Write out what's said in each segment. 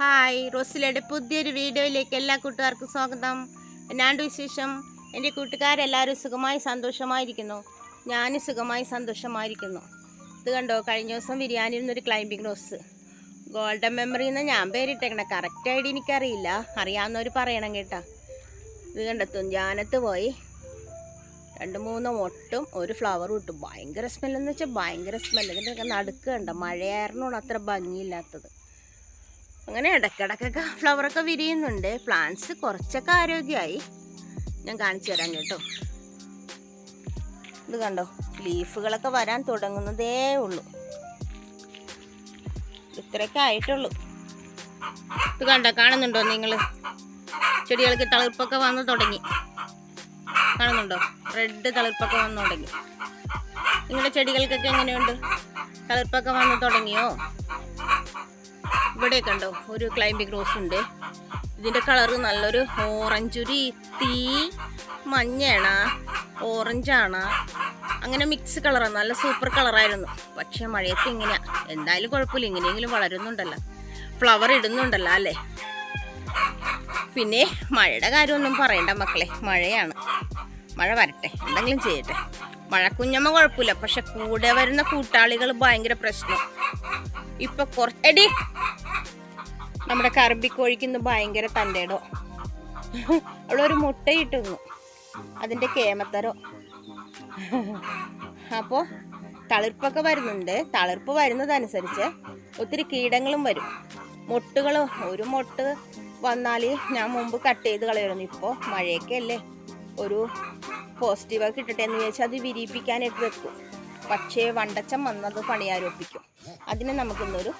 Hi റോസിലയുടെ പുതിയൊരു വീഡിയോയിലേക്ക് എല്ലാ കൂട്ടുകാർക്കും സ്വാഗതം. എന്നാണ്ട് വിശേഷം? എന്റെ കൂട്ടുകാരെല്ലാവരും സുഖമായി സന്തോഷമായിരിക്കുന്നു. ഞാനും സുഖമായി സന്തോഷമായിരിക്കുന്നു. ഇത് കണ്ടോ കഴിഞ്ഞ ദിവസം ബിരിയാണി ഇരുന്നൊരു ക്ലൈമ്പിംഗ് റോസ് ഗോൾഡൻ മെമ്മറി എന്ന് ഞാൻ പേരിട്ടേക്കണേ. കറക്റ്റ് ആയിട്ട് എനിക്കറിയില്ല. അറിയാവുന്നവർ പറയണം കേട്ടോ. ഇത് കണ്ടോ തുഞ്ചാനത്ത് പോയി. രണ്ട് മൂന്ന് മൊട്ടും ഒരു ഫ്ലവർ ഇട്ടു. ഭയങ്കര സ്മെല്ലെന്ന് വെച്ചാൽ ഭയങ്കര സ്മെല്ല് ഇതിന്റെ നടുക്ക് കണ്ട മഴയായിരുന്നു അത്ര ഭംഗിയില്ലാത്തത്. അങ്ങനെ ഇടയ്ക്കിടയ്ക്കൊക്കെ ഫ്ലവറൊക്കെ വിരിയുന്നുണ്ട്. പ്ലാന്റ്സ് കുറച്ചൊക്കെ ആരോഗ്യമായി. ഞാൻ കാണിച്ചു തരാം കേട്ടോ. ഇത് കണ്ടോ? ലീഫുകളൊക്കെ വരാൻ തുടങ്ങുന്നതേ ഉള്ളൂ. ഇത്രയൊക്കെ ആയിട്ടുള്ളൂ. ഇത് കണ്ടോ? കാണുന്നുണ്ടോ നിങ്ങൾ ചെടികൾക്ക് തളിർപ്പൊക്കെ വന്ന് തുടങ്ങി. കാണുന്നുണ്ടോ? റെഡ് തളിർപ്പൊക്കെ വന്ന് തുടങ്ങി. നിങ്ങളുടെ ചെടികൾക്കൊക്കെ എങ്ങനെയുണ്ട്? തളിർപ്പൊക്കെ വന്ന് തുടങ്ങിയോ? ഇവിടെ കണ്ടോ ഒരു ക്ലൈംബിംഗ് റോസ് ഉണ്ട്. ഇതിന്റെ കളറ് നല്ലൊരു ഓറഞ്ച് ഒരു തീ മഞ്ഞയാണ് ഓറഞ്ചാണ് അങ്ങനെ മിക്സ് കളറാണ് നല്ല സൂപ്പർ കളറായിരുന്നു പക്ഷേ മഴയത്ത് ഇങ്ങനെയാ. എന്തായാലും കുഴപ്പമില്ല ഇങ്ങനെയെങ്കിലും വളരുന്നുണ്ടല്ലോ. ഫ്ലവർ ഇടുന്നുണ്ടല്ലോ അല്ലേ? പിന്നെ മഴയുടെ കാര്യമൊന്നും പറയണ്ട മക്കളെ മഴയാണ്. മഴ വരട്ടെ എന്തെങ്കിലും ചെയ്യട്ടെ. മഴ കുഞ്ഞമ്മ കുഴപ്പമില്ല പക്ഷെ കൂടെ വരുന്ന കൂട്ടാളികൾ ഭയങ്കര പ്രശ്നം. ഇപ്പൊ കുറച്ച് എടി നമ്മുടെ കറമ്പിക്കോഴിക്ക് ഭയങ്കര തന്റെടോ. അവളൊരു മുട്ടയിട്ടുന്നു അതിന്റെ കേമത്തരോ. അപ്പോൾ തളിർപ്പൊക്കെ വരുന്നുണ്ട്. തളിർപ്പ് വരുന്നതനുസരിച്ച് ഒത്തിരി കീടങ്ങളും വരും. മുട്ടുകളും ഒരു മുട്ട് വന്നാൽ ഞാൻ മുമ്പ് കട്ട് ചെയ്ത് കളയായിരുന്നു ഇപ്പോൾ മഴയൊക്കെ അല്ലേ ഒരു പോസിറ്റീവാക്കി ഇട്ടിട്ടെ എന്ന് ചോദിച്ചാൽ അത് വിരിയിപ്പിക്കാനായിട്ട് വെക്കും. പക്ഷേ വണ്ടച്ചൻ വന്നത് പണിയാരോപിക്കും. അതിന് നമുക്കിന്നൊരു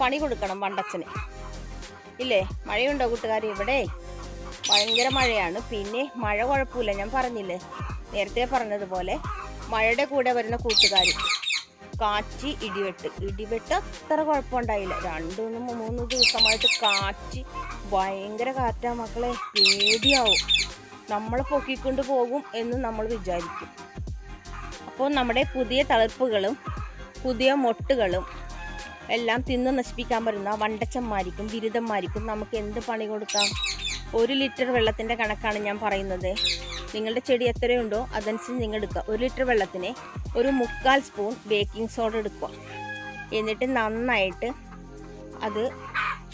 പണി കൊടുക്കണം വണ്ടച്ചന്. ഇല്ലേ? മഴയുണ്ടോ കൂട്ടുകാർ ഇവിടെ? ഭയങ്കര മഴയാണ്. പിന്നെ മഴ കുഴപ്പമില്ല. ഞാൻ പറഞ്ഞില്ലേ? നേരത്തെ പറഞ്ഞതുപോലെ മഴയുടെ കൂടെ വരുന്ന കൂട്ടുകാർ കാറ്റ് ഇടിവെട്ട്. ഇടിവെട്ട് അത്ര കുഴപ്പമുണ്ടായില്ല. രണ്ടു മൂന്ന് ദിവസമായിട്ട് കാറ്റ് ഭയങ്കര കാറ്റാ മക്കളെ. പേടിയാവും. നമ്മളെ പൊക്കിക്കൊണ്ട് പോകും എന്ന് നമ്മൾ വിചാരിക്കും. അപ്പോൾ നമ്മുടെ പുതിയ തളിർപ്പുകളും പുതിയ മൊട്ടുകളും എല്ലാം തിന്ന് നശിപ്പിക്കാൻ പറ്റുന്ന വണ്ടച്ചന്മാരിക്കും ബിരുദന്മാർക്കും നമുക്ക് എന്ത് പണി കൊടുക്കാം? ഒരു ലിറ്റർ വെള്ളത്തിന്റെ കണക്കാണ് ഞാൻ പറയുന്നത്. നിങ്ങളുടെ ചെടി എത്രയുണ്ടോ അതനുസരിച്ച് നിങ്ങൾ എടുക്കുക. ഒരു ലിറ്റർ വെള്ളത്തിന് ഒരു മുക്കാൽ സ്പൂൺ ബേക്കിംഗ് സോഡ എടുക്കുക. എന്നിട്ട് നന്നായിട്ട് അത്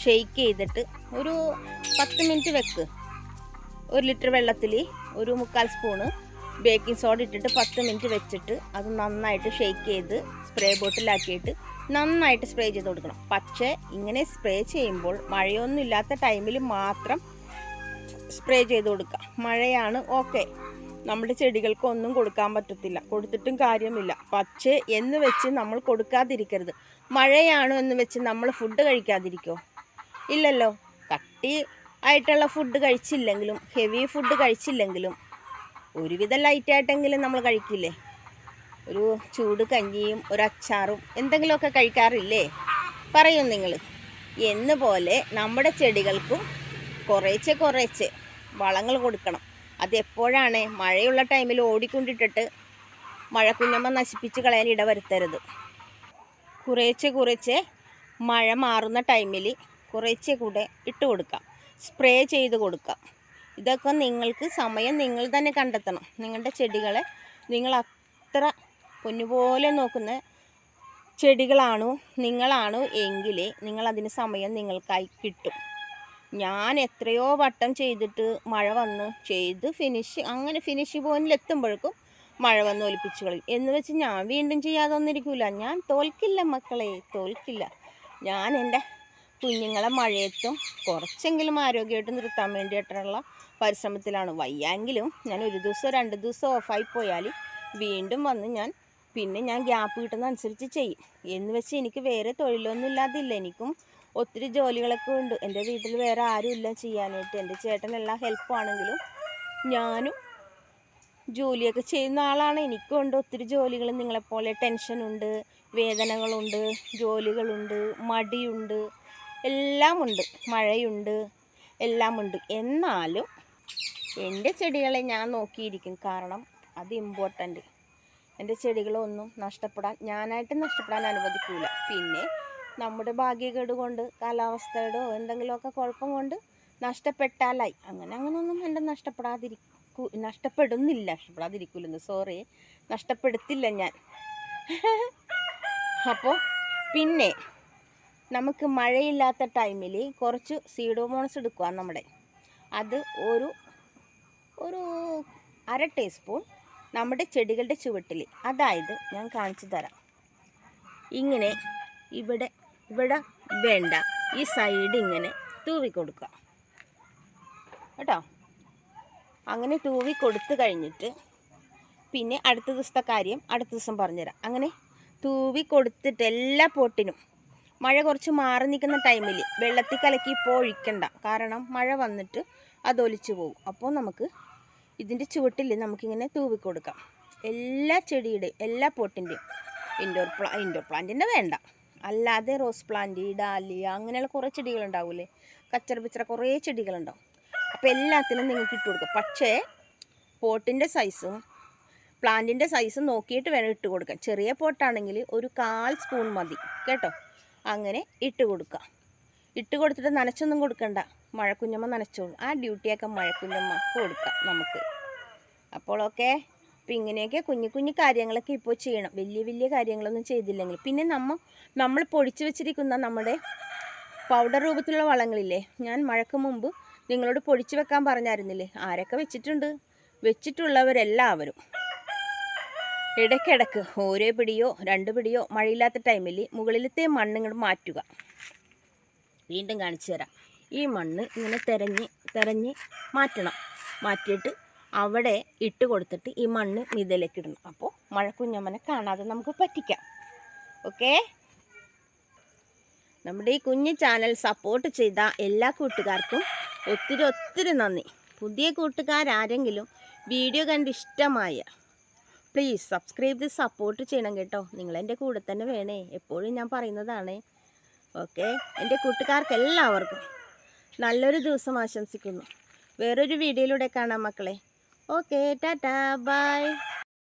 ഷെയ്ക്ക് ചെയ്തിട്ട് ഒരു പത്ത് മിനിറ്റ് വെക്ക്. ഒരു ലിറ്റർ വെള്ളത്തിൽ ഒരു മുക്കാൽ സ്പൂണ് ബേക്കിംഗ് സോഡ ഇട്ടിട്ട് പത്ത് മിനിറ്റ് വെച്ചിട്ട് അത് നന്നായിട്ട് ഷെയ്ക്ക് ചെയ്ത് സ്പ്രേ ബോട്ടിലാക്കിയിട്ട് നന്നായിട്ട് സ്പ്രേ ചെയ്ത് കൊടുക്കണം. പക്ഷേ ഇങ്ങനെ സ്പ്രേ ചെയ്യുമ്പോൾ മഴയൊന്നും ഇല്ലാത്ത ടൈമിൽ മാത്രം സ്പ്രേ ചെയ്ത് കൊടുക്കുക മഴയാണ് ഓക്കെ നമ്മുടെ ചെടികൾക്ക് ഒന്നും കൊടുക്കാൻ പറ്റത്തില്ല. കൊടുത്തിട്ടും കാര്യമില്ല. പക്ഷേ എന്ന് വെച്ച് നമ്മൾ കൊടുക്കാതിരിക്കരുത്. മഴയാണ് എന്ന് വെച്ച് നമ്മൾ ഫുഡ് കഴിക്കാതിരിക്കോ? ഇല്ലല്ലോ. കട്ടി ആയിട്ടുള്ള ഫുഡ് കഴിച്ചില്ലെങ്കിലും ഹെവി ഫുഡ് കഴിച്ചില്ലെങ്കിലും ഒരുവിധം ലൈറ്റായിട്ടെങ്കിലും നമ്മൾ കഴിക്കില്ലേ? ഒരു ചൂട് കഞ്ഞിയും ഒരു അച്ചാറും എന്തെങ്കിലുമൊക്കെ കഴിക്കാറില്ലേ? പറയും നിങ്ങൾ എന്ന് പോലെ നമ്മുടെ ചെടികൾക്കും കുറേച്ചെ കുറേച്ചെ വളങ്ങൾ കൊടുക്കണം. അതെപ്പോഴാണ് മഴയുള്ള ടൈമിൽ ഓടിക്കൊണ്ടിട്ടിട്ട് മഴക്കുഞ്ഞമ്മ നശിപ്പിച്ച് കളയാൻ ഇടവരുത്തരുത്. കുറേച്ചെ കുറേച്ചെ മഴ മാറുന്ന ടൈമിൽ കുറേച്ചെ കൂടെ ഇട്ട് കൊടുക്കാം. സ്പ്രേ ചെയ്ത് കൊടുക്കാം. ഇതൊക്കെ നിങ്ങൾക്ക് സമയം നിങ്ങൾ തന്നെ കണ്ടെത്തണം. നിങ്ങളുടെ ചെടികളെ നിങ്ങൾ അത്ര പൊന്നുപോലെ നോക്കുന്ന ചെടികളാണോ നിങ്ങളാണോ എങ്കിൽ നിങ്ങളതിന് സമയം നിങ്ങൾക്കായി കിട്ടും. ഞാൻ എത്രയോ വട്ടം ചെയ്തിട്ട് മഴ വന്ന് ചെയ്ത് ഫിനിഷ് അങ്ങനെ ഫിനിഷ് പോയിന്റിൽ എത്തുമ്പോഴേക്കും മഴ വന്ന് ഒലിപ്പിച്ച് കളയും. എന്ന് വെച്ച് ഞാൻ വീണ്ടും ചെയ്യാതെ ഒന്നിരിക്കില്ല ഞാൻ തോൽക്കില്ല മക്കളെ തോൽക്കില്ല. ഞാൻ എന്റെ കുഞ്ഞുങ്ങളെ മഴയത്തും കുറച്ചെങ്കിലും ആരോഗ്യമായിട്ട് നിർത്താൻ വേണ്ടിയിട്ടുള്ള പരിശ്രമത്തിലാണ്. വയ്യെങ്കിലും ഞാൻ ഒരു ദിവസം രണ്ട് ദിവസം ഓഫായി പോയാൽ വീണ്ടും വന്ന് ഞാൻ പിന്നെ ഞാൻ ഗ്യാപ്പ് കിട്ടുന്ന അനുസരിച്ച് ചെയ്യും. എന്ന് വെച്ച് എനിക്ക് വേറെ തൊഴിലൊന്നും ഇല്ലാതില്ല. എനിക്കും ഒത്തിരി ജോലികളൊക്കെ ഉണ്ട്. എന്റെ വീട്ടിൽ വേറെ ആരും ഇല്ല ചെയ്യാനായിട്ട്. എന്റെ ചേട്ടൻ എല്ലാ ഹെൽപ്പാണെങ്കിലും ഞാനും ജോലിയൊക്കെ ചെയ്യുന്ന ആളാണ്. എനിക്കും ഉണ്ട്. ഒത്തിരി ജോലികൾ നിങ്ങളെപ്പോലെ ടെൻഷനുണ്ട് വേദനകളുണ്ട് ജോലികളുണ്ട് മടിയുണ്ട് എല്ലാമുണ്ട്. മഴയുണ്ട് എല്ലാമുണ്ട്. എന്നാലും എന്റെ ചെടികളെ ഞാൻ നോക്കിയിരിക്കും. കാരണം അത് ഇമ്പോർട്ടന്റ് എന്റെ ചെടികളൊന്നും നഷ്ടപ്പെടാൻ ഞാനായിട്ട് നഷ്ടപ്പെടാൻ അനുവദിക്കില്ല പിന്നെ നമ്മുടെ ഭാഗ്യകേട് കൊണ്ട് കാലാവസ്ഥയുടെ എന്തെങ്കിലുമൊക്കെ കുഴപ്പം കൊണ്ട് നഷ്ടപ്പെട്ടാലായി. അങ്ങനെ അങ്ങനെയൊന്നും എന്റെ നഷ്ടപ്പെടാതിരിക്കൂ നഷ്ടപ്പെടുന്നില്ല നഷ്ടപ്പെടാതിരിക്കില്ലെന്ന് സോറി നഷ്ടപ്പെടുത്തില്ല ഞാൻ. അപ്പോൾ പിന്നെ നമുക്ക് മഴയില്ലാത്ത ടൈമിൽ കുറച്ച് സീഡോമോണസ് എടുക്കുക നമ്മുടെ. അത് ഒരു ഒരു അര ടീസ്പൂൺ നമ്മുടെ ചെടികളുടെ ചുവട്ടിൽ. അതായത് ഞാൻ കാണിച്ചു തരാം. ഇങ്ങനെ ഇവിടെ ഇവിടെ വേണ്ട. ഈ സൈഡ് ഇങ്ങനെ തൂവി കൊടുക്കുക. കേട്ടോ? അങ്ങനെ തൂവി കൊടുത്തു കഴിഞ്ഞിട്ട് പിന്നെ അടുത്ത ദിവസത്തെ കാര്യം അടുത്ത ദിവസം പറഞ്ഞുതരാം. അങ്ങനെ തൂവി കൊടുത്തിട്ട് എല്ലാ പോട്ടിനും മഴ കുറച്ച് മാറി നിൽക്കുന്ന ടൈമിൽ വെള്ളത്തിൽ കലക്കി ഇപ്പോൾ ഒഴിക്കണ്ട. കാരണം മഴ വന്നിട്ട് അത് ഒലിച്ചു പോകും. അപ്പോൾ നമുക്ക് ഇതിന്റെ ചുവട്ടിൽ നമുക്കിങ്ങനെ തൂവി കൊടുക്കാം. എല്ലാ ചെടിയുടെയും എല്ലാ പോട്ടിന്റെയും. ഇൻഡോർ പ്ലാ ഇൻഡോർ പ്ലാന്റിന്റെ വേണ്ട. അല്ലാതെ റോസ് പ്ലാന്റ് ഡാലിയ അങ്ങനെയുള്ള കുറേ ചെടികളുണ്ടാവില്ലേ കച്ചറ പിച്ചറ കുറേ ചെടികളുണ്ടാവും. അപ്പോൾ എല്ലാത്തിനും നിങ്ങൾക്ക് ഇട്ട് കൊടുക്കാം. പക്ഷേ പോട്ടിന്റെ സൈസും പ്ലാന്റിന്റെ സൈസും നോക്കിയിട്ട് വേണം ഇട്ട് കൊടുക്കാൻ. ചെറിയ പോട്ടാണെങ്കിൽ ഒരു കാൽ സ്പൂൺ മതി. കേട്ടോ? അങ്ങനെ ഇട്ട് കൊടുക്കുക ഇട്ട് കൊടുത്തിട്ട് നനച്ചൊന്നും കൊടുക്കണ്ട. മഴക്കുഞ്ഞമ്മ നനച്ചോളൂ. ആ ഡ്യൂട്ടിയൊക്കെ മഴക്കുഞ്ഞമ്മ കൊടുക്കാം നമുക്ക്. അപ്പോൾ ഇപ്പം ഇങ്ങനെയൊക്കെ കുഞ്ഞു കുഞ്ഞു കാര്യങ്ങളൊക്കെ ഇപ്പോൾ ചെയ്യണം. വലിയ വലിയ കാര്യങ്ങളൊന്നും ചെയ്തില്ലെങ്കിൽ. പിന്നെ നമ്മൾ നമ്മൾ പൊടിച്ചു വെച്ചിരിക്കുന്ന നമ്മുടെ പൗഡർ രൂപത്തിലുള്ള വളങ്ങളില്ലേ? ഞാൻ മഴയ്ക്ക് മുമ്പ് നിങ്ങളോട് പൊടിച്ചു വെക്കാൻ പറഞ്ഞായിരുന്നില്ലേ? ആരൊക്കെ വെച്ചിട്ടുണ്ട്? വെച്ചിട്ടുള്ളവരെല്ലാവരും. ഇടയ്ക്കിടക്ക് ഓരോ പിടിയോ രണ്ട് പിടിയോ മഴയില്ലാത്ത ടൈമിൽ മുകളിലത്തെ മണ്ണ് ഇങ്ങോട്ട് മാറ്റുക. വീണ്ടും കാണിച്ചു തരാം. ഈ മണ്ണ് ഇങ്ങനെ തെരഞ്ഞ് തെരഞ്ഞ് മാറ്റണം. മാറ്റിയിട്ട് അവിടെ ഇട്ട് കൊടുത്തിട്ട് ഈ മണ്ണ് മിതലേക്ക് ഇടണം. അപ്പോൾ മഴക്കുഞ്ഞമ്മനെ കാണാതെ നമുക്ക് പറ്റിക്കാം. ഓക്കേ നമ്മുടെ ഈ കുഞ്ഞു ചാനൽ സപ്പോർട്ട് ചെയ്ത എല്ലാ കൂട്ടുകാർക്കും ഒത്തിരി ഒത്തിരി നന്ദി. പുതിയ കൂട്ടുകാരാരെങ്കിലും വീഡിയോ കണ്ട് ഇഷ്ടമായ പ്ലീസ് സബ്സ്ക്രൈബ് ചെയ്ത് സപ്പോർട്ട് ചെയ്യണം കേട്ടോ. നിങ്ങളെന്റെ കൂടെ തന്നെ വേണേ. എപ്പോഴും ഞാൻ പറയുന്നതാണ്. ഓക്കെ എന്റെ കൂട്ടുകാർക്ക് എല്ലാവർക്കും നല്ലൊരു ദിവസം ആശംസിക്കുന്നു. വേറൊരു വീഡിയോയിലൂടെ കാണാം മക്കളെ. ওকে টাটা বাই